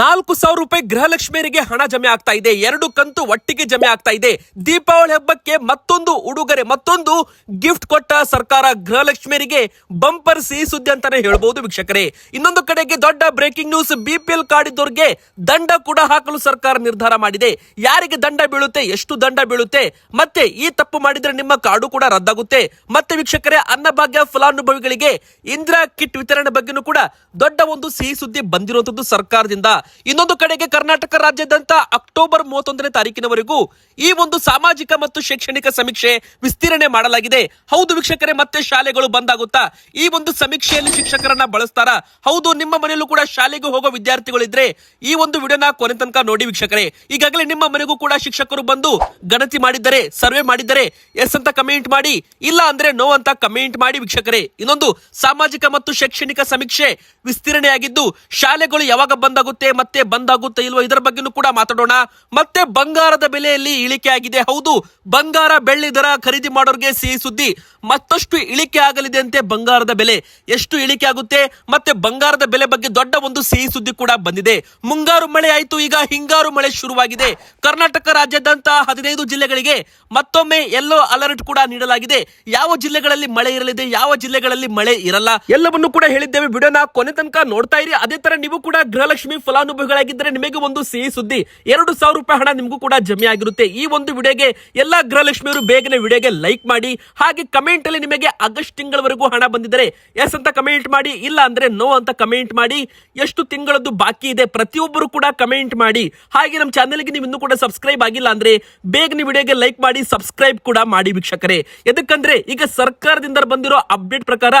ನಾಲ್ಕು ಸಾವಿರ ರೂಪಾಯಿ ಗೃಹಲಕ್ಷ್ಮಿಯರಿಗೆ ಹಣ ಜಮೆ ಆಗ್ತಾ ಇದೆ. ಎರಡು ಕಂತು ಒಟ್ಟಿಗೆ ಜಮೆ ಆಗ್ತಾ ಇದೆ. ದೀಪಾವಳಿ ಹಬ್ಬಕ್ಕೆ ಮತ್ತೊಂದು ಉಡುಗೊರೆ, ಮತ್ತೊಂದು ಗಿಫ್ಟ್ ಕೊಟ್ಟ ಸರ್ಕಾರ ಗೃಹಲಕ್ಷ್ಮಿಯರಿಗೆ ಬಂಪರ್ ಸಿಹಿ ಸುದ್ದಿ ಅಂತಾನೆ ಹೇಳಬಹುದು ವೀಕ್ಷಕರೇ. ಇನ್ನೊಂದು ಕಡೆಗೆ ದೊಡ್ಡ ಬ್ರೇಕಿಂಗ್ ನ್ಯೂಸ್, ಬಿಪಿಎಲ್ ಕಾರ್ಡ್ ಇದ್ದವ್ರಿಗೆ ದಂಡ ಕೂಡ ಹಾಕಲು ಸರ್ಕಾರ ನಿರ್ಧಾರ ಮಾಡಿದೆ. ಯಾರಿಗೆ ದಂಡ ಬೀಳುತ್ತೆ, ಎಷ್ಟು ದಂಡ ಬೀಳುತ್ತೆ, ಮತ್ತೆ ಈ ತಪ್ಪು ಮಾಡಿದ್ರೆ ನಿಮ್ಮ ಕಾರ್ಡು ಕೂಡ ರದ್ದಾಗುತ್ತೆ. ಮತ್ತೆ ವೀಕ್ಷಕರೇ, ಅನ್ನಭಾಗ್ಯ ಫಲಾನುಭವಿಗಳಿಗೆ ಇಂದಿರಾ ಕಿಟ್ ವಿತರಣೆ ಬಗ್ಗೆನೂ ಕೂಡ ದೊಡ್ಡ ಒಂದು ಸಿಹಿ ಸುದ್ದಿ ಬಂದಿರುವಂತದ್ದು ಸರ್ಕಾರದಿಂದ. ಇನ್ನೊಂದು ಕಡೆಗೆ ಕರ್ನಾಟಕ ರಾಜ್ಯಾದ್ಯಂತ ಅಕ್ಟೋಬರ್ ಮೂವತ್ತೊಂದನೇ ತಾರೀಕಿನವರೆಗೂ ಈ ಒಂದು ಸಾಮಾಜಿಕ ಮತ್ತು ಶೈಕ್ಷಣಿಕ ಸಮೀಕ್ಷೆ ವಿಸ್ತೀರ್ಣೆ ಮಾಡಲಾಗಿದೆ. ಹೌದು ವೀಕ್ಷಕರೇ, ಮತ್ತೆ ಶಾಲೆಗಳು ಬಂದಾಗುತ್ತಾ? ಈ ಒಂದು ಸಮೀಕ್ಷೆಯಲ್ಲಿ ಶಿಕ್ಷಕರನ್ನ ಬಳಸ್ತಾರ? ಹೌದು, ನಿಮ್ಮ ಮನೆಯಲ್ಲೂ ಕೂಡ ಶಾಲೆಗೆ ಹೋಗೋ ವಿದ್ಯಾರ್ಥಿಗಳಿದ್ರೆ ಈ ಒಂದು ವಿಡಿಯೋನ ಕೊನೆ ತನಕ ನೋಡಿ ವೀಕ್ಷಕರೇ. ಈಗಾಗಲೇ ನಿಮ್ಮ ಮನೆಗೂ ಕೂಡ ಶಿಕ್ಷಕರು ಬಂದು ಗಣತಿ ಮಾಡಿದ್ದಾರೆ, ಸರ್ವೆ ಮಾಡಿದ್ದಾರೆ. ಎಸ್ ಅಂತ ಕಮೆಂಟ್ ಮಾಡಿ, ಇಲ್ಲ ಅಂದ್ರೆ ನೋ ಅಂತ ಕಮೆಂಟ್ ಮಾಡಿ ವೀಕ್ಷಕರೇ. ಇನ್ನೊಂದು ಸಾಮಾಜಿಕ ಮತ್ತು ಶೈಕ್ಷಣಿಕ ಸಮೀಕ್ಷೆ ವಿಸ್ತೀರ್ಣೆಯಾಗಿದ್ದು, ಶಾಲೆಗಳು ಯಾವಾಗ ಬಂದಾಗುತ್ತೆ ಮತ್ತೆ ಬಂದಾಗುತ್ತೆ ಇಲ್ವೋ ಇದರ ಬಗ್ಗೆನೂ ಕೂಡ ಮಾತಾಡೋಣ. ಮತ್ತೆ ಬಂಗಾರದ ಬೆಲೆಯಲ್ಲಿ ಇಳಿಕೆ ಆಗಿದೆ. ಹೌದು, ಬಂಗಾರ ಬೆಳ್ಳಿ ದರ ಖರೀದಿ ಮಾಡೋರಿಗೆ ಸಿಹಿ ಸುದ್ದಿ. ಮತ್ತಷ್ಟು ಇಳಿಕೆ ಆಗಲಿದೆ ಅಂತೆ ಬಂಗಾರದ ಬೆಲೆ. ಎಷ್ಟು ಇಳಿಕೆ ಆಗುತ್ತೆ? ಮತ್ತೆ ಬಂಗಾರದ ಬೆಲೆ ಬಗ್ಗೆ ದೊಡ್ಡ ಒಂದು ಸಿಹಿ ಸುದ್ದಿ ಕೂಡ ಬಂದಿದೆ. ಮುಂಗಾರು ಮಳೆ ಆಯ್ತು, ಈಗ ಹಿಂಗಾರು ಮಳೆ ಶುರುವಾಗಿದೆ. ಕರ್ನಾಟಕ ರಾಜ್ಯಾದ್ಯಂತ ಹದಿನೈದು ಜಿಲ್ಲೆಗಳಿಗೆ ಮತ್ತೊಮ್ಮೆ ಎಲ್ಲೋ ಅಲರ್ಟ್ ಕೂಡ ನೀಡಲಾಗಿದೆ. ಯಾವ ಜಿಲ್ಲೆಗಳಲ್ಲಿ ಮಳೆ ಇರಲಿದೆ? ಯಾವ ಜಿಲ್ಲೆಗಳಲ್ಲಿ ಮಳೆ ಇರಲ್ಲ? ಎಲ್ಲವನ್ನು ಕೂಡ ಹೇಳಿದ್ದೇವೆ. ವಿಡಿಯೋನ ಕೊನೆ ತನಕ ನೋಡ್ತಾ ಇರಿ. ಅದೇ ತರ ನೀವು ಕೂಡ ಗೃಹಲಕ್ಷ್ಮಿ ಫಲಾನುಭವಿಗಳಾಗಿದ್ದರೆ ನಿಮಗೆ ಒಂದು ಸಿಹಿ ಸುದ್ದಿ. ಎರಡು ಸಾವಿರ ರೂಪಾಯಿ ಹಣ ನಿಮಗೂ ಕೂಡ ಜಮೆ ಆಗಿರುತ್ತೆ. ಈ ಒಂದು ವಿಡಿಯೋಗೆ ಎಲ್ಲಾ ಗೃಹಲಕ್ಷ್ಮಿಯವರು ಬೇಗನೆ ವಿಡಿಯೋಗೆ ಲೈಕ್ ಮಾಡಿ, ಹಾಗೆ ಕಮೆಂಟ್ ಅಲ್ಲಿ ನಿಮಗೆ ಆಗಸ್ಟ್ ತಿಂಗಳವರೆಗೂ ಹಣ ಬಂದಿದ್ದರೆ ಎಸ್ ಅಂತ ಕಮೆಂಟ್ ಮಾಡಿ, ಇಲ್ಲ ಅಂದ್ರೆ ನೋ ಅಂತ ಕಮೆಂಟ್ ಮಾಡಿ, ಎಷ್ಟು ತಿಂಗಳದ್ದು ಬಾಕಿ ಇದೆ ಪ್ರತಿಯೊಬ್ಬರು ಕೂಡ ಕಮೆಂಟ್ ಮಾಡಿ. ಹಾಗೆ ನಮ್ಮ ಚಾನೆಲ್ಗೆ ನೀವು ಇನ್ನು ಕೂಡ ಸಬ್ಸ್ಕ್ರೈಬ್ ಆಗಿಲ್ಲ ಅಂದ್ರೆ ಬೇಗನೆ ವಿಡಿಯೋಗೆ ಲೈಕ್ ಮಾಡಿ ಸಬ್ಸ್ಕ್ರೈಬ್ ಕೂಡ ಮಾಡಿ ವೀಕ್ಷಕರೇ. ಎದಕ್ಕಂದ್ರೆ ಈಗ ಸರ್ಕಾರದಿಂದ ಬಂದಿರೋ ಅಪ್ಡೇಟ್ ಪ್ರಕಾರ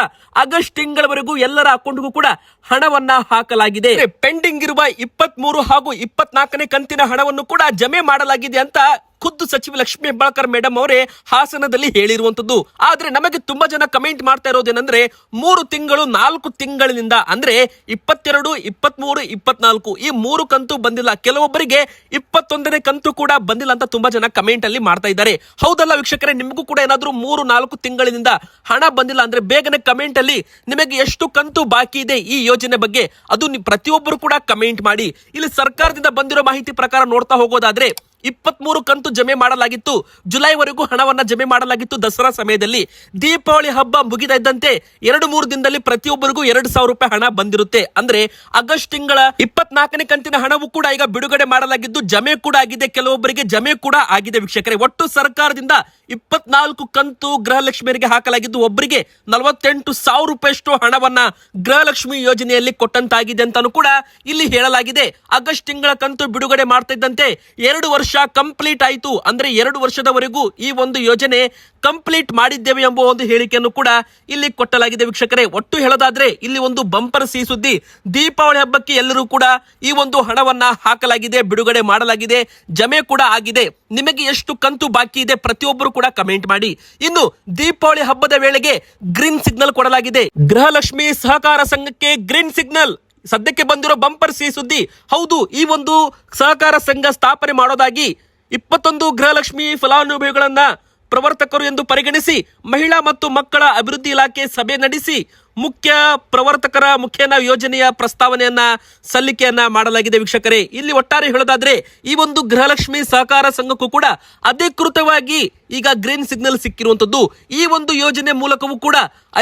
ಆಗಸ್ಟ್ ತಿಂಗಳವರೆಗೂ ಎಲ್ಲರ ಅಕೌಂಟ್ಗೂ ಕೂಡ ಹಣವನ್ನ ಹಾಕಲಾಗಿದೆ. ಪೆಂಡಿಂಗ್ ಇರುವ ಇಪ್ಪತ್ತ್ ಮೂರು ಹಾಗೂ ಇಪ್ಪತ್ನಾಲ್ಕನೇ ಕಂತಿನ ಹಣವನ್ನು ಕೂಡ ಜಮೆ ಮಾಡಲಾಗಿದೆ ಅಂತ ಖುದ್ದು ಸಚಿವ ಲಕ್ಷ್ಮೀ ಹೆಬ್ಬಾಳ್ಕರ್ ಮೇಡಮ್ ಅವರೇ ಹಾಸನದಲ್ಲಿ ಹೇಳಿರುವಂತದ್ದು. ಆದ್ರೆ ನಮಗೆ ತುಂಬಾ ಜನ ಕಮೆಂಟ್ ಮಾಡ್ತಾ ಇರೋದೇನಂದ್ರೆ, ಮೂರು ತಿಂಗಳು ನಾಲ್ಕು ತಿಂಗಳಿನಿಂದ ಅಂದ್ರೆ ಇಪ್ಪತ್ತೆರಡು, ಇಪ್ಪತ್ಮೂರು, ಇಪ್ಪತ್ನಾಲ್ಕು ಈ ಮೂರು ಕಂತು ಬಂದಿಲ್ಲ. ಕೆಲವೊಬ್ಬರಿಗೆ ಇಪ್ಪತ್ತೊಂದನೇ ಕಂತು ಕೂಡ ಬಂದಿಲ್ಲ ಅಂತ ತುಂಬಾ ಜನ ಕಮೆಂಟ್ ಅಲ್ಲಿ ಮಾಡ್ತಾ ಇದ್ದಾರೆ. ಹೌದಲ್ಲ ವೀಕ್ಷಕರೇ, ನಿಮಗೂ ಕೂಡ ಏನಾದರೂ ಮೂರು, ನಾಲ್ಕು ತಿಂಗಳಿನಿಂದ ಹಣ ಬಂದಿಲ್ಲ ಅಂದ್ರೆ ಬೇಗನೆ ಕಮೆಂಟ್ ಅಲ್ಲಿ ನಿಮಗೆ ಎಷ್ಟು ಕಂತು ಬಾಕಿ ಇದೆ ಈ ಯೋಜನೆ ಬಗ್ಗೆ ಅದು ಪ್ರತಿಯೊಬ್ಬರು ಕೂಡ ಕಮೆಂಟ್ ಮಾಡಿ. ಇಲ್ಲಿ ಸರ್ಕಾರದಿಂದ ಬಂದಿರೋ ಮಾಹಿತಿ ಪ್ರಕಾರ ನೋಡ್ತಾ ಹೋಗೋದಾದ್ರೆ ಇಪ್ಪತ್ಮೂರು ಕಂತು ಜಮೆ ಮಾಡಲಾಗಿತ್ತು. ಜುಲೈವರೆಗೂ ಹಣವನ್ನ ಜಮೆ ಮಾಡಲಾಗಿತ್ತು ದಸರಾ ಸಮಯದಲ್ಲಿ. ದೀಪಾವಳಿ ಹಬ್ಬ ಮುಗಿದ ಇದ್ದಂತೆ ಎರಡು ಮೂರು ದಿನದಲ್ಲಿ ಪ್ರತಿಯೊಬ್ಬರಿಗೂ ಎರಡು ಸಾವಿರ ರೂಪಾಯಿ ಹಣ ಬಂದಿರುತ್ತೆ. ಅಂದ್ರೆ ಆಗಸ್ಟ್ ತಿಂಗಳ ಇಪ್ಪತ್ನಾಲ್ಕನೇ ಕಂತಿನ ಹಣವು ಕೂಡ ಈಗ ಬಿಡುಗಡೆ ಮಾಡಲಾಗಿದ್ದು ಜಮೆ ಕೂಡ ಆಗಿದೆ. ಕೆಲವೊಬ್ಬರಿಗೆ ಜಮೆ ಕೂಡ ಆಗಿದೆ ವೀಕ್ಷಕರೇ. ಒಟ್ಟು ಸರ್ಕಾರದಿಂದ ಇಪ್ಪತ್ನಾಲ್ಕು ಕಂತು ಗೃಹಲಕ್ಷ್ಮಿಯರಿಗೆ ಹಾಕಲಾಗಿದ್ದು ಒಬ್ಬರಿಗೆ ನಲವತ್ತೆಂಟು ಸಾವಿರ ರೂಪಾಯಿಷ್ಟು ಹಣವನ್ನ ಗೃಹಲಕ್ಷ್ಮಿ ಯೋಜನೆಯಲ್ಲಿ ಕೊಟ್ಟಂತಾಗಿದೆ ಅಂತಾನು ಕೂಡ ಇಲ್ಲಿ ಹೇಳಲಾಗಿದೆ. ಆಗಸ್ಟ್ ತಿಂಗಳ ಕಂತು ಬಿಡುಗಡೆ ಮಾಡ್ತಾ ಇದ್ದಂತೆ ಎರಡು ವರ್ಷ ಕಂಪ್ಲೀಟ್ ಆಯಿತು. ಅಂದ್ರೆ ಎರಡು ವರ್ಷದವರೆಗೂ ಈ ಒಂದು ಯೋಜನೆ ಕಂಪ್ಲೀಟ್ ಮಾಡಿದ್ದೇವೆ ಎಂಬ ಒಂದು ಹೇಳಿಕೆಯನ್ನು ಕೂಡ ಇಲ್ಲಿ ಕೊಟ್ಟಲಾಗಿದೆ ವೀಕ್ಷಕರೇ. ಒಟ್ಟು ಹೇಳೋದಾದ್ರೆ ಇಲ್ಲಿ ಒಂದು ಬಂಪರ್ ಸಿ ಸುದ್ದಿ ದೀಪಾವಳಿ ಹಬ್ಬಕ್ಕೆ ಎಲ್ಲರೂ ಕೂಡ ಈ ಒಂದು ಹಣವನ್ನ ಹಾಕಲಾಗಿದೆ, ಬಿಡುಗಡೆ ಮಾಡಲಾಗಿದೆ, ಜಮೆ ಕೂಡ ಆಗಿದೆ. ನಿಮಗೆ ಎಷ್ಟು ಕಂತು ಬಾಕಿ ಇದೆ ಪ್ರತಿಯೊಬ್ಬರು ಕೂಡ ಕಮೆಂಟ್ ಮಾಡಿ. ಇನ್ನು ದೀಪಾವಳಿ ಹಬ್ಬದ ವೇಳೆಗೆ ಗ್ರೀನ್ ಸಿಗ್ನಲ್ ಕೊಡಲಾಗಿದೆ. ಗೃಹಲಕ್ಷ್ಮಿ ಸಹಕಾರ ಸಂಘಕ್ಕೆ ಗ್ರೀನ್ ಸಿಗ್ನಲ್. ಸದ್ಯಕ್ಕೆ ಬಂದಿರೋ ಬಂಪರ್ ಸಿ ಸುದ್ದಿ. ಹೌದು, ಈ ಒಂದು ಸಹಕಾರ ಸಂಘ ಸ್ಥಾಪನೆ ಮಾಡೋದಾಗಿ ಇಪ್ಪತ್ತೊಂದು ಗೃಹಲಕ್ಷ್ಮಿ ಫಲಾನುಭವಿಗಳನ್ನ ಪ್ರವರ್ತಕರು ಎಂದು ಪರಿಗಣಿಸಿ ಮಹಿಳಾ ಮತ್ತು ಮಕ್ಕಳ ಅಭಿವೃದ್ಧಿ ಇಲಾಖೆ ಸಭೆ ನಡೆಸಿ ಮುಖ್ಯ ಪ್ರವರ್ತಕರ ಮುಖೇನ ಯೋಜನೆಯ ಪ್ರಸ್ತಾವನೆಯನ್ನ, ಸಲ್ಲಿಕೆಯನ್ನ ಮಾಡಲಾಗಿದೆ ವೀಕ್ಷಕರೇ. ಇಲ್ಲಿ ಒಟ್ಟಾರೆ ಹೇಳೋದಾದ್ರೆ, ಈ ಒಂದು ಗೃಹಲಕ್ಷ್ಮಿ ಸಹಕಾರ ಸಂಘಕ್ಕೂ ಕೂಡ ಅಧಿಕೃತವಾಗಿ ಈಗ ಗ್ರೀನ್ ಸಿಗ್ನಲ್ ಸಿಕ್ಕಿರುವಂತದ್ದು ಈ ಒಂದು ಯೋಜನೆ ಮೂಲಕವೂ ಕೂಡ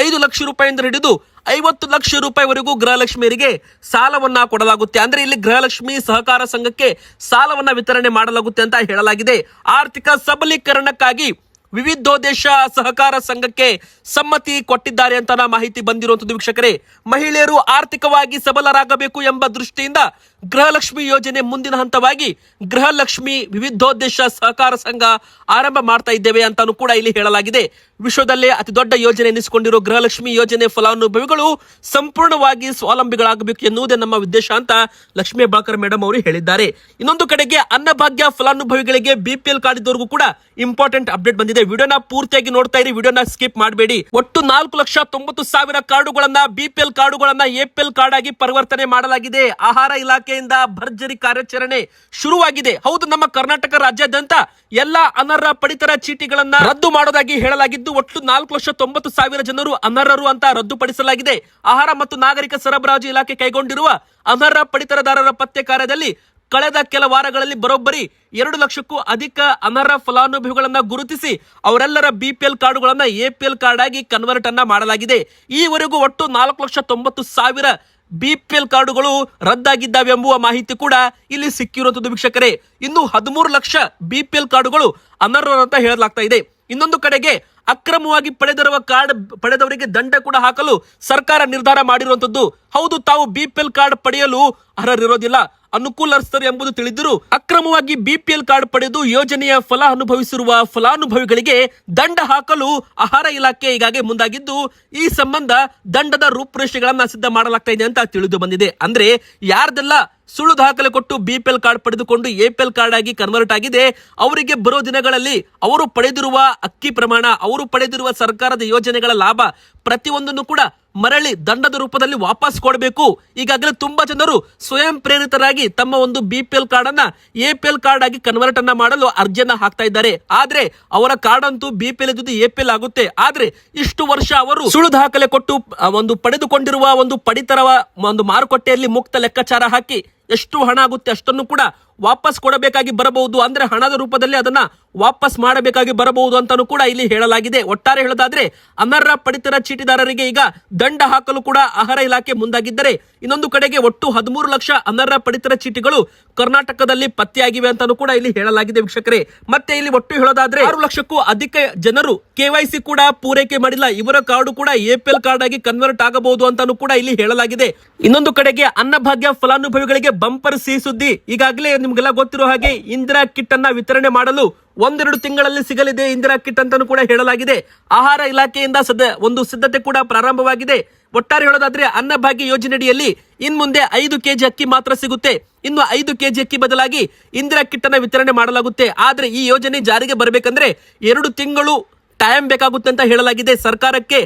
ಐದು ಲಕ್ಷ ರೂಪಾಯಿಂದ ಹಿಡಿದು ಐವತ್ತು ಲಕ್ಷ ರೂಪಾಯಿವರೆಗೂ ಗೃಹಲಕ್ಷ್ಮಿಯರಿಗೆ ಸಾಲವನ್ನ ಕೊಡಲಾಗುತ್ತೆ. ಅಂದ್ರೆ ಇಲ್ಲಿ ಗೃಹಲಕ್ಷ್ಮಿ ಸಹಕಾರ ಸಂಘಕ್ಕೆ ಸಾಲವನ್ನ ವಿತರಣೆ ಮಾಡಲಾಗುತ್ತೆ ಅಂತ ಹೇಳಲಾಗಿದೆ. ಆರ್ಥಿಕ ಸಬಲೀಕರಣಕ್ಕಾಗಿ ವಿವಿಧೋದ್ದೇಶ ಸಹಕಾರ ಸಂಘಕ್ಕೆ ಸಮ್ಮತಿ ಕೊಟ್ಟಿದ್ದಾರೆ ಅಂತ ಮಾಹಿತಿ ಬಂದಿರುವಂತದ್ದು ವೀಕ್ಷಕರೇ. ಮಹಿಳೆಯರು ಆರ್ಥಿಕವಾಗಿ ಸಬಲರಾಗಬೇಕು ಎಂಬ ದೃಷ್ಟಿಯಿಂದ ಗೃಹಲಕ್ಷ್ಮಿ ಯೋಜನೆ ಮುಂದಿನ ಹಂತವಾಗಿ ಗೃಹಲಕ್ಷ್ಮಿ ವಿವಿಧೋದ್ದೇಶ ಸಹಕಾರ ಸಂಘ ಆರಂಭ ಮಾಡ್ತಾ ಇದ್ದೇವೆ ಅಂತಾನು ಕೂಡ ಇಲ್ಲಿ ಹೇಳಲಾಗಿದೆ. ವಿಶ್ವದಲ್ಲೇ ಅತಿ ದೊಡ್ಡ ಯೋಜನೆ ಎನಿಸಿಕೊಂಡಿರುವ ಗೃಹಲಕ್ಷ್ಮಿ ಯೋಜನೆ ಫಲಾನುಭವಿಗಳು ಸಂಪೂರ್ಣವಾಗಿ ಸ್ವಾವಲಂಬಿಗಳಾಗಬೇಕು ಎನ್ನುವುದೇ ನಮ್ಮ ಉದ್ದೇಶ ಅಂತ ಲಕ್ಷ್ಮೀ ಬಾಕರ್ ಮೇಡಮ್ ಅವರು ಹೇಳಿದ್ದಾರೆ. ಇನ್ನೊಂದು ಕಡೆಗೆ ಅನ್ನಭಾಗ್ಯ ಫಲಾನುಭವಿಗಳಿಗೆ ಬಿಪಿಎಲ್ ಕಾರ್ಡ್ ಇದ್ದವರಿಗೂ ಕೂಡ ಇಂಪಾರ್ಟೆಂಟ್ ಅಪ್ಡೇಟ್ ಬಂದಿದೆ. ವಿಡಿಯೋನ ಪೂರ್ತಿಯಾಗಿ ನೋಡ್ತಾ ಇರಿ. ವಿಡಿಯೋನ ಸ್ಕಿಪ್ ಮಾಡಬೇಡಿ. ಒಟ್ಟು ನಾಲ್ಕು ಲಕ್ಷ ತೊಂಬತ್ತು ಸಾವಿರ ಕಾರ್ಡುಗಳನ್ನ ಬಿಪಿಎಲ್ ಕಾರ್ಡುಗಳನ್ನ ಎಪಿಎಲ್ ಕಾರ್ಡ್ ಆಗಿ ಪರಿವರ್ತನೆ ಮಾಡಲಾಗಿದೆ. ಆಹಾರ ಇಲಾಖೆಯಿಂದ ಭರ್ಜರಿ ಕಾರ್ಯಾಚರಣೆ ಶುರುವಾಗಿದೆ. ಹೌದು, ನಮ್ಮ ಕರ್ನಾಟಕ ರಾಜ್ಯಾದ್ಯಂತ ಎಲ್ಲಾ ಅನರ್ಹ ಪಡಿತರ ಚೀಟಿಗಳನ್ನ ರದ್ದು ಮಾಡೋದಾಗಿ ಹೇಳಲಾಗಿದ್ದು, ಒಟ್ಟು ನಾಲ್ಕು ಲಕ್ಷ ತೊಂಬತ್ತು ಸಾವಿರ ಜನರು ಅನರ್ಹರು ಅಂತ ರದ್ದುಪಡಿಸಲಾಗಿದೆ. ಆಹಾರ ಮತ್ತು ನಾಗರಿಕ ಸರಬರಾಜು ಇಲಾಖೆ ಕೈಗೊಂಡಿರುವ ಅನರ್ಹ ಪಡಿತರದಾರರ ಪತ್ತೆ ಕಾರ್ಯದಲ್ಲಿ ಕಳೆದ ಕೆಲ ವಾರಗಳಲ್ಲಿ ಬರೋಬ್ಬರಿ ಎರಡು ಲಕ್ಷಕ್ಕೂ ಅಧಿಕ ಅನರ್ಹ ಫಲಾನುಭವಿಗಳನ್ನ ಗುರುತಿಸಿ ಅವರೆಲ್ಲರ ಬಿಪಿಎಲ್ ಕಾರ್ಡುಗಳನ್ನ ಎಪಿಎಲ್ ಕಾರ್ಡ್ ಆಗಿ ಕನ್ವರ್ಟ್ ಅನ್ನ ಮಾಡಲಾಗಿದೆ. ಈವರೆಗೂ ಒಟ್ಟು ನಾಲ್ಕು ಲಕ್ಷ ತೊಂಬತ್ತು ಸಾವಿರ ಬಿಪಿಎಲ್ ಕಾರ್ಡುಗಳು ರದ್ದಾಗಿದ್ದಾವೆ ಎಂಬುವ ಮಾಹಿತಿ ಕೂಡ ಇಲ್ಲಿ ಸಿಕ್ಕಿರುವಂತದ್ದು ವೀಕ್ಷಕರೇ. ಇನ್ನು ಹದಿಮೂರು ಲಕ್ಷ ಬಿಪಿಎಲ್ ಕಾರ್ಡುಗಳು ಅನರ್ಹರು ಅಂತ ಹೇಳಲಾಗ್ತಾ ಇದೆ. ಇನ್ನೊಂದು ಕಡೆಗೆ ಅಕ್ರಮವಾಗಿ ಪಡೆದಿರುವ ಕಾರ್ಡ್ ಪಡೆದವರಿಗೆ ದಂಡ ಕೂಡ ಹಾಕಲು ಸರ್ಕಾರ ನಿರ್ಧಾರ ಮಾಡಿರುವಂತದ್ದು ಹೌದು, ತಾವು ಬಿಪಿಎಲ್ ಕಾರ್ಡ್ ಪಡೆಯಲು ಅರ್ಹರಿರೋದಿಲ್ಲ. ಅನುಕೂಲಸ್ಥರು ಎಂಬುದು ತಿಳಿದಿರು. ಅಕ್ರಮವಾಗಿ ಬಿಪಿಎಲ್ ಕಾರ್ಡ್ ಪಡೆದು ಯೋಜನೆಯ ಫಲ ಅನುಭವಿಸಿರುವ ಫಲಾನುಭವಿಗಳಿಗೆ ದಂಡ ಹಾಕಲು ಆಹಾರ ಇಲಾಖೆ ಈಗಾಗಲೇ ಮುಂದಾಗಿದ್ದು, ಈ ಸಂಬಂಧ ದಂಡದ ರೂಪುರೇಷೆಗಳನ್ನ ಸಿದ್ಧ ಮಾಡಲಾಗ್ತಾ ಅಂತ ತಿಳಿದು ಬಂದಿದೆ. ಅಂದ್ರೆ ಯಾರ್ದೆಲ್ಲ ಸುಳ್ಳು ದಾಖಲೆ ಕೊಟ್ಟು ಬಿಪಿಎಲ್ ಕಾರ್ಡ್ ಪಡೆದುಕೊಂಡು ಎಪಿಎಲ್ ಕಾರ್ಡ್ ಆಗಿ ಕನ್ವರ್ಟ್ ಆಗಿದೆ, ಅವರಿಗೆ ಬರೋ ದಿನಗಳಲ್ಲಿ ಅವರು ಪಡೆದಿರುವ ಅಕ್ಕಿ ಪ್ರಮಾಣ, ಅವರು ಪಡೆದಿರುವ ಸರ್ಕಾರದ ಯೋಜನೆಗಳ ಲಾಭ ಪ್ರತಿಯೊಂದನ್ನು ಕೂಡ ಮರಳಿ ದಂಡದ ರೂಪದಲ್ಲಿ ವಾಪಸ್ ಕೊಡಬೇಕು. ಈಗಾಗಲೇ ತುಂಬಾ ಜನರು ಸ್ವಯಂ ಪ್ರೇರಿತರಾಗಿ ತಮ್ಮ ಒಂದು ಬಿಪಿಎಲ್ ಕಾರ್ಡ್ ಅನ್ನ ಎಪಿಎಲ್ ಕಾರ್ಡ್ ಆಗಿ ಕನ್ವರ್ಟ್ ಅನ್ನ ಮಾಡಲು ಅರ್ಜಿಯನ್ನ ಹಾಕ್ತಾ ಇದ್ದಾರೆ. ಆದ್ರೆ ಅವರ ಕಾರ್ಡ್ ಅಂತೂ ಬಿಪಿಎಲ್ ಪಿ ಎಪಿಎಲ್ ಆಗುತ್ತೆ. ಆದ್ರೆ ಇಷ್ಟು ವರ್ಷ ಅವರು ಸುಳ್ಳು ದಾಖಲೆ ಕೊಟ್ಟು ಒಂದು ಪಡೆದುಕೊಂಡಿರುವ ಒಂದು ಪಡಿತರವ ಒಂದು ಮಾರುಕಟ್ಟೆಯಲ್ಲಿ ಮುಕ್ತ ಲೆಕ್ಕಾಚಾರ ಹಾಕಿ ಎಷ್ಟು ಹಣ ಆಗುತ್ತೆ ಅಷ್ಟನ್ನು ಕೂಡ ವಾಪಸ್ ಕೊಡಬೇಕಾಗಿ ಬರಬಹುದು. ಅಂದ್ರೆ ಹಣದ ರೂಪದಲ್ಲಿ ಅದನ್ನ ವಾಪಸ್ ಮಾಡಬೇಕಾಗಿ ಬರಬಹುದು ಅಂತಾನು ಕೂಡ ಇಲ್ಲಿ ಹೇಳಲಾಗಿದೆ. ಒಟ್ಟಾರೆ ಹೇಳೋದಾದ್ರೆ, ಅನರ್ಹ ಪಡಿತರ ಚೀಟಿದಾರರಿಗೆ ಈಗ ದಂಡ ಹಾಕಲು ಕೂಡ ಆಹಾರ ಇಲಾಖೆ ಮುಂದಾಗಿದ್ದರೆ, ಇನ್ನೊಂದು ಕಡೆಗೆ ಒಟ್ಟು ಹದಿಮೂರು ಲಕ್ಷ ಅನರ್ಹ ಪಡಿತರ ಚೀಟಿಗಳು ಕರ್ನಾಟಕದಲ್ಲಿ ಪತ್ತೆಯಾಗಿವೆ ಅಂತಾನು ಕೂಡ ಇಲ್ಲಿ ಹೇಳಲಾಗಿದೆ ವೀಕ್ಷಕರೇ. ಮತ್ತೆ ಇಲ್ಲಿ ಒಟ್ಟು ಹೇಳೋದಾದ್ರೆ, ಆರು ಲಕ್ಷಕ್ಕೂ ಅಧಿಕ ಜನರು ಕೆವೈಸಿ ಕೂಡ ಪೂರೈಕೆ ಮಾಡಿಲ್ಲ. ಇವರ ಕಾರ್ಡು ಕೂಡ ಎಪಿಎಲ್ ಕಾರ್ಡ್ ಆಗಿ ಕನ್ವರ್ಟ್ ಆಗಬಹುದು ಅಂತಾನು ಕೂಡ ಇಲ್ಲಿ ಹೇಳಲಾಗಿದೆ. ಇನ್ನೊಂದು ಕಡೆಗೆ ಅನ್ನಭಾಗ್ಯ ಫಲಾನುಭವಿಗಳಿಗೆ ಬಂಪರ್ ಸಿಹಿ ಸುದ್ದಿ ಈಗಾಗಲೇ ನಿಮ್ಗೆಲ್ಲ ಗೊತ್ತಿರೋ ಹಾಗೆ ಇಂದಿರಾ ಕಿಟ್ ಅನ್ನ ವಿತರಣೆ ಮಾಡಲು ಒಂದೆರಡು ತಿಂಗಳಲ್ಲಿ ಸಿಗಲಿದೆ ಇಂದಿರಾ ಕಿಟ್ ಅಂತಾನು ಕೂಡ ಹೇಳಲಾಗಿದೆ. ಆಹಾರ ಇಲಾಖೆಯಿಂದ ಸದ್ಯ ಒಂದು ಸಿದ್ಧತೆ ಕೂಡ ಪ್ರಾರಂಭವಾಗಿದೆ. ಒಟ್ಟಾರೆ ಹೇಳೋದಾದ್ರೆ ಅನ್ನಭಾಗ್ಯ ಯೋಜನೆಯಡಿಯಲ್ಲಿ ಇನ್ ಮುಂದೆ ಐದು ಕೆಜಿ ಅಕ್ಕಿ ಮಾತ್ರ ಸಿಗುತ್ತೆ. ಇನ್ನು ಐದು ಕೆಜಿ ಅಕ್ಕಿ ಬದಲಾಗಿ ಇಂದಿರಾ ಕಿಟ್ ಅನ್ನ ವಿತರಣೆ ಮಾಡಲಾಗುತ್ತೆ. ಆದ್ರೆ ಈ ಯೋಜನೆ ಜಾರಿಗೆ ಬರಬೇಕಂದ್ರೆ ಎರಡು ತಿಂಗಳು ಟೈಮ್ ಬೇಕಾಗುತ್ತೆ ಅಂತ ಹೇಳಲಾಗಿದೆ. ಸರ್ಕಾರಕ್ಕೆ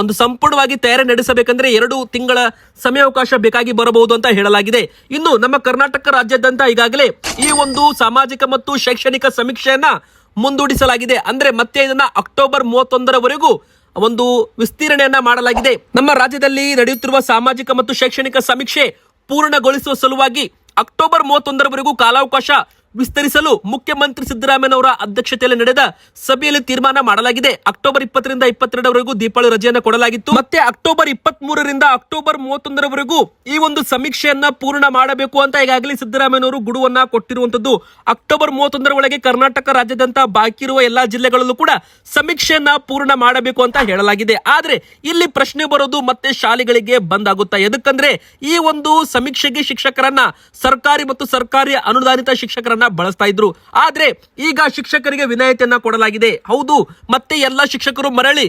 ಒಂದು ಸಂಪೂರ್ಣವಾಗಿ ತಯಾರಿ ನಡೆಸಬೇಕಂದ್ರೆ ಎರಡು ತಿಂಗಳ ಸಮಯಾವಕಾಶ ಬೇಕಾಗಿ ಬರಬಹುದು ಅಂತ ಹೇಳಲಾಗಿದೆ. ಇನ್ನು ನಮ್ಮ ಕರ್ನಾಟಕ ರಾಜ್ಯಾದ್ಯಂತ ಈಗಾಗಲೇ ಈ ಒಂದು ಸಾಮಾಜಿಕ ಮತ್ತು ಶೈಕ್ಷಣಿಕ ಸಮೀಕ್ಷೆಯನ್ನ ಮುಂದೂಡಿಸಲಾಗಿದೆ. ಅಂದ್ರೆ ಮತ್ತೆ ಇದನ್ನ ಅಕ್ಟೋಬರ್ ಮೂವತ್ತೊಂದರವರೆಗೂ ಒಂದು ವಿಸ್ತೀರ್ಣೆಯನ್ನ ಮಾಡಲಾಗಿದೆ. ನಮ್ಮ ರಾಜ್ಯದಲ್ಲಿ ನಡೆಯುತ್ತಿರುವ ಸಾಮಾಜಿಕ ಮತ್ತು ಶೈಕ್ಷಣಿಕ ಸಮೀಕ್ಷೆ ಪೂರ್ಣಗೊಳಿಸುವ ಸಲುವಾಗಿ ಅಕ್ಟೋಬರ್ ಮೂವತ್ತೊಂದರವರೆಗೂ ಕಾಲಾವಕಾಶ ವಿಸ್ತರಿಸಲು ಮುಖ್ಯಮಂತ್ರಿ ಸಿದ್ದರಾಮಯ್ಯನವರ ಅಧ್ಯಕ್ಷತೆಯಲ್ಲಿ ನಡೆದ ಸಭೆಯಲ್ಲಿ ತೀರ್ಮಾನ ಮಾಡಲಾಗಿದೆ. ಅಕ್ಟೋಬರ್ ಇಪ್ಪತ್ತರಿಂದ ಇಪ್ಪತ್ತೆರಡರವರೆಗೂ ದೀಪಾವಳಿ ರಜೆಯನ್ನು ಕೊಡಲಾಗಿತ್ತು. ಮತ್ತೆ ಅಕ್ಟೋಬರ್ ಇಪ್ಪತ್ತ್ ಮೂರರಿಂದ ಅಕ್ಟೋಬರ್ ಮೂವತ್ತೊಂದರವರೆಗೂ ಈ ಒಂದು ಸಮೀಕ್ಷೆಯನ್ನ ಪೂರ್ಣ ಮಾಡಬೇಕು ಅಂತ ಈಗಾಗಲೇ ಸಿದ್ದರಾಮಯ್ಯನವರು ಗುಡುವನ್ನ ಕೊಟ್ಟಿರುವಂತದ್ದು. ಅಕ್ಟೋಬರ್ ಮೂವತ್ತೊಂದರ ಒಳಗೆ ಕರ್ನಾಟಕ ರಾಜ್ಯದಂತ ಬಾಕಿ ಇರುವ ಎಲ್ಲಾ ಜಿಲ್ಲೆಗಳಲ್ಲೂ ಕೂಡ ಸಮೀಕ್ಷೆಯನ್ನ ಪೂರ್ಣ ಮಾಡಬೇಕು ಅಂತ ಹೇಳಲಾಗಿದೆ. ಆದ್ರೆ ಇಲ್ಲಿ ಪ್ರಶ್ನೆ ಬರೋದು ಮತ್ತೆ ಶಾಲೆಗಳಿಗೆ ಬಂದ್ ಆಗುತ್ತಾ ಎದಕ್ಕಂದ್ರೆ ಈ ಒಂದು ಸಮೀಕ್ಷೆಗೆ ಶಿಕ್ಷಕರನ್ನ ಸರ್ಕಾರಿ ಮತ್ತು ಸರ್ಕಾರಿ ಅನುದಾನಿತ ಶಿಕ್ಷಕರನ್ನ ಬಳಸ್ತಾ ಇದ್ರು. ಆದ್ರೆ ಈಗ ಶಿಕ್ಷಕರಿಗೆ ವಿನಾಯಿತಿಯನ್ನ ಕೊಡಲಾಗಿದೆ. ಹೌದು, ಮತ್ತೆ ಎಲ್ಲ ಶಿಕ್ಷಕರು ಮರಳಿ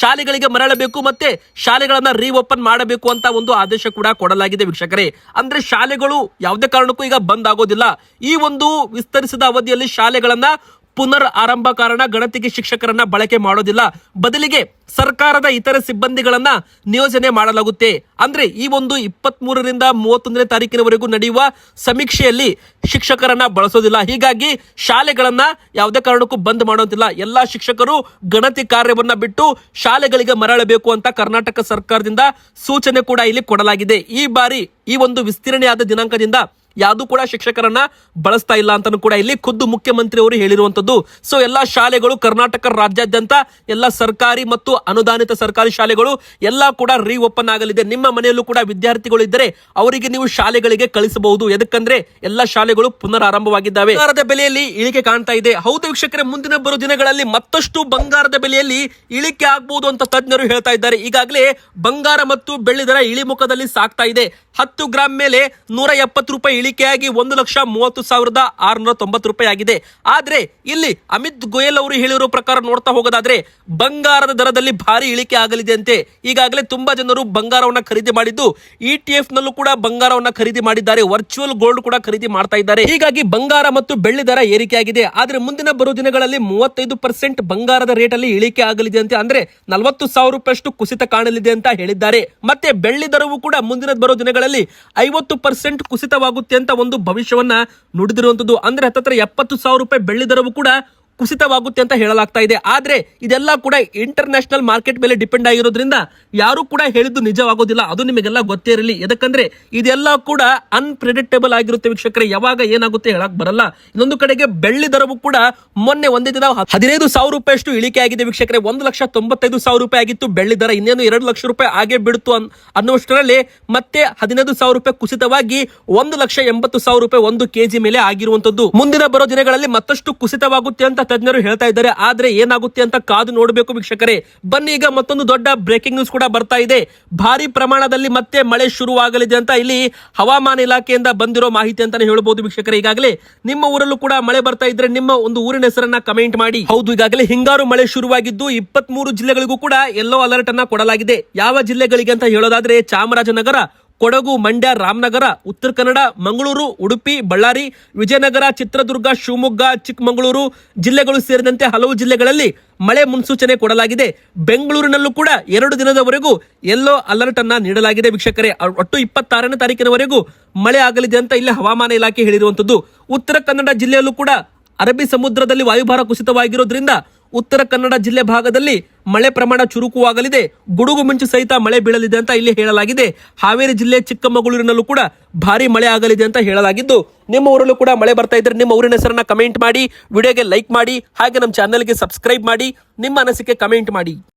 ಶಾಲೆಗಳಿಗೆ ಮರಳಬೇಕು ಮತ್ತೆ ಶಾಲೆಗಳನ್ನ ರೀಓಪನ್ ಮಾಡಬೇಕು ಅಂತ ಒಂದು ಆದೇಶ ಕೂಡ ಕೊಡಲಾಗಿದೆ ವೀಕ್ಷಕರೇ. ಅಂದ್ರೆ ಶಾಲೆಗಳು ಯಾವುದೇ ಕಾರಣಕ್ಕೂ ಈಗ ಬಂದ್ ಆಗೋದಿಲ್ಲ. ಈ ಒಂದು ವಿಸ್ತರಿಸಿದ ಅವಧಿಯಲ್ಲಿ ಶಾಲೆಗಳನ್ನ ಪುನರ್ ಆರಂಭ ಕಾರಣ ಗಣತಿಗೆ ಶಿಕ್ಷಕರನ್ನ ಬಳಕೆ ಮಾಡೋದಿಲ್ಲ. ಬದಲಿಗೆ ಸರ್ಕಾರದ ಇತರ ಸಿಬ್ಬಂದಿಗಳನ್ನ ನಿಯೋಜನೆ ಮಾಡಲಾಗುತ್ತೆ. ಅಂದ್ರೆ ಈ ಒಂದು ಇಪ್ಪತ್ತ್ ಮೂರರಿಂದ ಮೂವತ್ತೊಂದನೇ ತಾರೀಕಿನವರೆಗೂ ನಡೆಯುವ ಸಮೀಕ್ಷೆಯಲ್ಲಿ ಶಿಕ್ಷಕರನ್ನ ಬಳಸೋದಿಲ್ಲ. ಹೀಗಾಗಿ ಶಾಲೆಗಳನ್ನ ಯಾವುದೇ ಕಾರಣಕ್ಕೂ ಬಂದ್ ಮಾಡೋದಿಲ್ಲ. ಎಲ್ಲಾ ಶಿಕ್ಷಕರು ಗಣತಿ ಕಾರ್ಯವನ್ನ ಬಿಟ್ಟು ಶಾಲೆಗಳಿಗೆ ಮರಳಬೇಕು ಅಂತ ಕರ್ನಾಟಕ ಸರ್ಕಾರದಿಂದ ಸೂಚನೆ ಕೂಡ ಇಲ್ಲಿ ಕೊಡಲಾಗಿದೆ. ಈ ಬಾರಿ ಈ ಒಂದು ವಿಸ್ತೀರ್ಣೆಯಾದ ದಿನಾಂಕದಿಂದ ಯಾವುದು ಕೂಡ ಶಿಕ್ಷಕರನ್ನ ಬಳಸ್ತಾ ಇಲ್ಲ ಅಂತಾನು ಕೂಡ ಇಲ್ಲಿ ಖುದ್ದು ಮುಖ್ಯಮಂತ್ರಿ ಅವರು ಹೇಳಿರುವಂತದ್ದು. ಸೊ ಎಲ್ಲಾ ಶಾಲೆಗಳು ಕರ್ನಾಟಕ ರಾಜ್ಯಾದ್ಯಂತ ಎಲ್ಲ ಸರ್ಕಾರಿ ಮತ್ತು ಅನುದಾನಿತ ಸರ್ಕಾರಿ ಶಾಲೆಗಳು ಎಲ್ಲಾ ಕೂಡ ರೀ ಓಪನ್ ಆಗಲಿದೆ. ನಿಮ್ಮ ಮನೆಯಲ್ಲೂ ಕೂಡ ವಿದ್ಯಾರ್ಥಿಗಳು ಇದ್ದರೆ ಅವರಿಗೆ ನೀವು ಶಾಲೆಗಳಿಗೆ ಕಳಿಸಬಹುದು. ಎದಕ್ಕಂದ್ರೆ ಎಲ್ಲ ಶಾಲೆಗಳು ಪುನರಾರಂಭವಾಗಿದ್ದಾವೆ. ಬಂಗಾರದ ಬೆಲೆಯಲ್ಲಿ ಇಳಿಕೆ ಕಾಣ್ತಾ ಇದೆ. ಹೌದು ವೀಕ್ಷಕರೇ, ಮುಂದಿನ ಬರುವ ದಿನಗಳಲ್ಲಿ ಮತ್ತಷ್ಟು ಬಂಗಾರದ ಬೆಲೆಯಲ್ಲಿ ಇಳಿಕೆ ಆಗ್ಬಹುದು ಅಂತ ತಜ್ಞರು ಹೇಳ್ತಾ ಇದ್ದಾರೆ. ಈಗಾಗಲೇ ಬಂಗಾರ ಮತ್ತು ಬೆಳ್ಳಿ ದರ ಇಳಿಮುಖದಲ್ಲಿ ಸಾಗ್ತಾ ಇದೆ. ಹತ್ತು ಗ್ರಾಂ ಮೇಲೆ ನೂರ ಎಪ್ಪತ್ತು ರೂಪಾಯಿ ಇಳಿಕೆಯಾಗಿ ಒಂದು ಲಕ್ಷ ಮೂವತ್ತು ಸಾವಿರದ ಆರುನೂರ ತೊಂಬತ್ತು ರೂಪಾಯಿ ಆಗಿದೆ. ಆದ್ರೆ ಇಲ್ಲಿ ಅಮಿತ್ ಗೋಯಲ್ ಅವರು ಹೇಳಿರುವ ಪ್ರಕಾರ ನೋಡ್ತಾ ಹೋಗೋದಾದ್ರೆ ಬಂಗಾರದ ದರದಲ್ಲಿ ಭಾರಿ ಇಳಿಕೆ ಆಗಲಿದೆ ಅಂತೆ. ಈಗಾಗಲೇ ತುಂಬಾ ಜನರು ಬಂಗಾರವನ್ನ ಖರೀದಿ ಮಾಡಿದ್ದು ಇಟಿಎಫ್ ಟಿ ನಲ್ಲೂ ಕೂಡ ಬಂಗಾರವನ್ನ ಖರೀದಿ ಮಾಡಿದ್ದಾರೆ. ವರ್ಚುವಲ್ ಗೋಲ್ಡ್ ಕೂಡ ಖರೀದಿ ಮಾಡ್ತಾ ಇದ್ದಾರೆ. ಹೀಗಾಗಿ ಬಂಗಾರ ಮತ್ತು ಬೆಳ್ಳಿ ದರ ಏರಿಕೆಯಾಗಿದೆ. ಆದ್ರೆ ಮುಂದಿನ ಬರುವ ದಿನಗಳಲ್ಲಿ ಮೂವತ್ತೈದು ಪರ್ಸೆಂಟ್ ಬಂಗಾರದ ರೇಟ್ ಅಲ್ಲಿ ಇಳಿಕೆ ಆಗಲಿದೆ ಅಂತ. ಅಂದ್ರೆ ನಲವತ್ತು ಸಾವಿರ ರೂಪಾಯಿಯಷ್ಟು ಕುಸಿತ ಕಾಣಲಿದೆ ಅಂತ ಹೇಳಿದ್ದಾರೆ. ಮತ್ತೆ ಬೆಳ್ಳಿ ದರವು ಕೂಡ ಮುಂದಿನ ಬರೋ ದಿನಗಳಲ್ಲಿ ಐವತ್ತು ಪರ್ಸೆಂಟ್ ಕುಸಿತವಾಗುತ್ತೆ ಅಂತ ಒಂದು ಭವಿಷ್ಯವನ್ನ ನುಡಿದಿರುವಂತದ್ದು. ಅಂದ್ರೆ ಹತ್ತತ್ರ ಎಪ್ಪತ್ತು ಸಾವಿರ ರೂಪಾಯಿ ಬೆಳ್ಳಿ ದರವು ಕೂಡ ಕುಸಿತವಾಗುತ್ತೆ ಅಂತ ಹೇಳಲಾಗ್ತಾ ಇದೆ. ಆದ್ರೆ ಇದೆಲ್ಲ ಕೂಡ ಇಂಟರ್ನ್ಯಾಷನಲ್ ಮಾರ್ಕೆಟ್ ಮೇಲೆ ಡಿಪೆಂಡ್ ಆಗಿರೋದ್ರಿಂದ ಯಾರು ಕೂಡ ಹೇಳಿದ್ದು ನಿಜವಾಗೋದಿಲ್ಲ. ಅದು ನಿಮಗೆಲ್ಲ ಗೊತ್ತೇ ಇರಲಿ. ಯಾಕಂದ್ರೆ ಇದೆಲ್ಲ ಕೂಡ ಅನ್ಪ್ರೆಡಿಕ್ಟೇಬಲ್ ಆಗಿರುತ್ತೆ ವೀಕ್ಷಕರೇ. ಯಾವಾಗ ಏನಾಗುತ್ತೆ ಹೇಳಕ್ ಬರಲ್ಲ. ಇನ್ನೊಂದು ಕಡೆಗೆ ಬೆಳ್ಳಿ ದರವು ಕೂಡ ಮೊನ್ನೆ ಒಂದೇ ದಿನ ಹದಿನೈದು ಸಾವಿರ ರೂಪಾಯಿ ಅಷ್ಟು ಇಳಿಕೆ ಆಗಿದೆ ವೀಕ್ಷಕರೇ. ಒಂದು ಲಕ್ಷ ತೊಂಬತ್ತೈದು ಸಾವಿರ ರೂಪಾಯಿ ಆಗಿತ್ತು ಬೆಳ್ಳಿ ದರ. ಇನ್ನೇನು ಎರಡು ಲಕ್ಷ ರೂಪಾಯಿ ಆಗೇ ಬಿಡ್ತು ಅನ್ ಅನ್ನುವಷ್ಟರಲ್ಲಿ ಮತ್ತೆ ಹದಿನೈದು ಸಾವಿರ ರೂಪಾಯಿ ಕುಸಿತವಾಗಿ ಒಂದು ಲಕ್ಷ ಎಂಬತ್ತು ಸಾವಿರ ರೂಪಾಯಿ ಒಂದು ಕೆಜಿ ಮೇಲೆ ಆಗಿರುವಂತದ್ದು ಮುಂದಿನ ಬರೋ ದಿನಗಳಲ್ಲಿ ಮತ್ತಷ್ಟು ಕುಸಿತವಾಗುತ್ತೆ ಅಂತ ತಜ್ಞರು ಹೇಳ್ತಾ ಇದ್ದಾರೆ, ಆದ್ರೆ ಏನಾಗುತ್ತೆ ಅಂತ ಕಾದು ನೋಡಬೇಕು ವೀಕ್ಷಕರೇ. ಬನ್ನಿ ಈಗ ಮತ್ತೊಂದು ದೊಡ್ಡ ಬ್ರೇಕಿಂಗ್ ನ್ಯೂಸ್ ಕೂಡ ಬರ್ತಾ ಇದೆ. ಭಾರಿ ಪ್ರಮಾಣದಲ್ಲಿ ಮತ್ತೆ ಮಳೆ ಶುರುವಾಗಲಿದೆ ಅಂತ ಇಲ್ಲಿ ಹವಾಮಾನ ಇಲಾಖೆಯಿಂದ ಬಂದಿರೋ ಮಾಹಿತಿ ಅಂತಾನೆ ಹೇಳ್ಬೋದು ವೀಕ್ಷಕರೇ. ಈಗಾಗಲೇ ನಿಮ್ಮ ಊರಲ್ಲೂ ಕೂಡ ಮಳೆ ಬರ್ತಾ ಇದ್ರೆ ನಿಮ್ಮ ಒಂದು ಊರಿನ ಹೆಸರನ್ನ ಕಮೆಂಟ್ ಮಾಡಿ. ಹೌದು, ಈಗಾಗಲೇ ಹಿಂಗಾರು ಮಳೆ ಶುರುವಾಗಿದ್ದು ಇಪ್ಪತ್ತ್ ಮೂರು ಜಿಲ್ಲೆಗಳಿಗೂ ಕೂಡ ಯೆಲ್ಲೋ ಅಲರ್ಟ್ ಅನ್ನ ಕೊಡಲಾಗಿದೆ. ಯಾವ ಜಿಲ್ಲೆಗಳಿಗೆ ಅಂತ ಹೇಳೋದಾದ್ರೆ ಚಾಮರಾಜನಗರ ಕೊಡಗು, ಮಂಡ್ಯ, ರಾಮನಗರ, ಉತ್ತರ ಕನ್ನಡ, ಮಂಗಳೂರು, ಉಡುಪಿ, ಬಳ್ಳಾರಿ, ವಿಜಯನಗರ, ಚಿತ್ರದುರ್ಗ, ಶಿವಮೊಗ್ಗ, ಚಿಕ್ಕಮಗಳೂರು ಜಿಲ್ಲೆಗಳು ಸೇರಿದಂತೆ ಹಲವು ಜಿಲ್ಲೆಗಳಲ್ಲಿ ಮಳೆ ಮುನ್ಸೂಚನೆ ಕೊಡಲಾಗಿದೆ. ಬೆಂಗಳೂರಿನಲ್ಲೂ ಕೂಡ ಎರಡು ದಿನದವರೆಗೂ ಎಲ್ಲೋ ಅಲರ್ಟ್ ಅನ್ನ ನೀಡಲಾಗಿದೆ ವೀಕ್ಷಕರೇ. ಒಟ್ಟು ಇಪ್ಪತ್ತಾರನೇ ತಾರೀಕಿನವರೆಗೂ ಮಳೆ ಆಗಲಿದೆ ಅಂತ ಇಲ್ಲಿ ಹವಾಮಾನ ಇಲಾಖೆ ಹೇಳಿರುವಂತದ್ದು. ಉತ್ತರ ಕನ್ನಡ ಜಿಲ್ಲೆಯಲ್ಲೂ ಕೂಡ ಅರಬ್ಬಿ ಸಮುದ್ರದಲ್ಲಿ ವಾಯುಭಾರ ಕುಸಿತವಾಗಿರೋದ್ರಿಂದ ಉತ್ತರ ಕನ್ನಡ ಜಿಲ್ಲೆ ಭಾಗದಲ್ಲಿ ಮಳೆ ಪ್ರಮಾಣ ಚುರುಕುವಾಗಲಿದೆ. ಗುಡುಗು ಮಿಂಚು ಸಹಿತ ಮಳೆ ಬೀಳಲಿದೆ ಅಂತ ಇಲ್ಲಿ ಹೇಳಲಾಗಿದೆ. ಹಾವೇರಿ ಜಿಲ್ಲೆ ಚಿಕ್ಕಮಗಳೂರಿನಲ್ಲೂ ಕೂಡ ಭಾರಿ ಮಳೆ ಆಗಲಿದೆ ಅಂತ ಹೇಳಲಾಗಿದ್ದು, ನಿಮ್ಮ ಊರಲ್ಲೂ ಕೂಡ ಮಳೆ ಬರ್ತಾ ಇದ್ರೆ ನಿಮ್ಮ ಊರಿನ ಹೆಸರನ್ನ ಕಮೆಂಟ್ ಮಾಡಿ, ವಿಡಿಯೋಗೆ ಲೈಕ್ ಮಾಡಿ, ಹಾಗೆ ನಮ್ಮ ಚಾನೆಲ್ಗೆ ಸಬ್ಸ್ಕ್ರೈಬ್ ಮಾಡಿ, ನಿಮ್ಮ ಅನಿಸಿಕೆ ಕಮೆಂಟ್ ಮಾಡಿ.